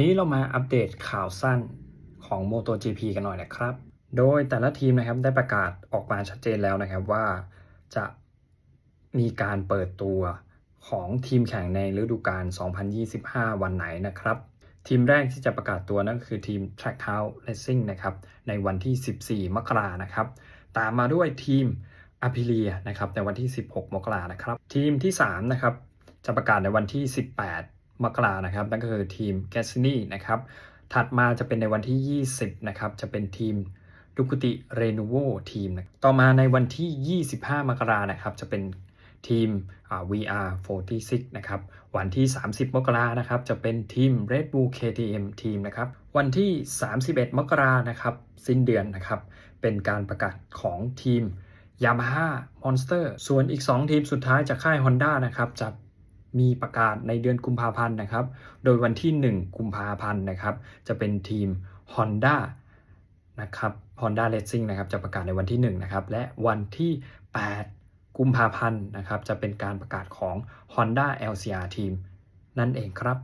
นี้เรามาอัปเดตข่าวสั้นของ MotoGP กันหน่อยนะครับ โดยแต่ละทีมนะครับได้ประกาศออกมาชัดเจนแล้วนะครับว่าจะมีการเปิดตัวของทีมแข่งในฤดูกาล 2025 วันไหนนะครับ ทีมแรกที่จะประกาศตัวนั่นคือทีม Trackhouse Racing นะครับในวันที่ 14 มกรานะครับ ตามมาด้วยทีม a p i l i a นะครับในวันที่ 16 มกรานะครับ ทีมที่ 3 นะครับ จะประกาศในวันที่ 18 มกรานะครับ นั่นก็คือทีม g a s s i n i นะครับ ถัดมาจะเป็นในวันที่ 20 นะครับ จะเป็นทีมดุกุติเรนูโวทีม ต่อมาในวันที่ 25 มกรานะครับ จะเป็นทีมอ่า VR 46 นะครับ วันที่ 30 มกรานะครับ จะเป็นทีม Red Bull KTM ทีมนะครับ วันที่ 31 มกรานะครับ สิ้นเดือนนะครับ เป็นการประกาศของทีม Yamaha Monster ส่วนอีก 2 ทีมสุดท้ายจากค่าย Honda นะครับ จะ มีประกาศในเดือนกุมภาพันธ์นะครับ โดยวันที่ 1 กุมภาพันธ์นะครับ จะเป็นทีม Honda นะครับ Honda Racing นะครับจะประกาศในวันที่ 1 นะครับ และวันที่ 8 กุมภาพันธ์นะครับ จะเป็นการประกาศของ Honda LCR ทีมนั่นเองครับ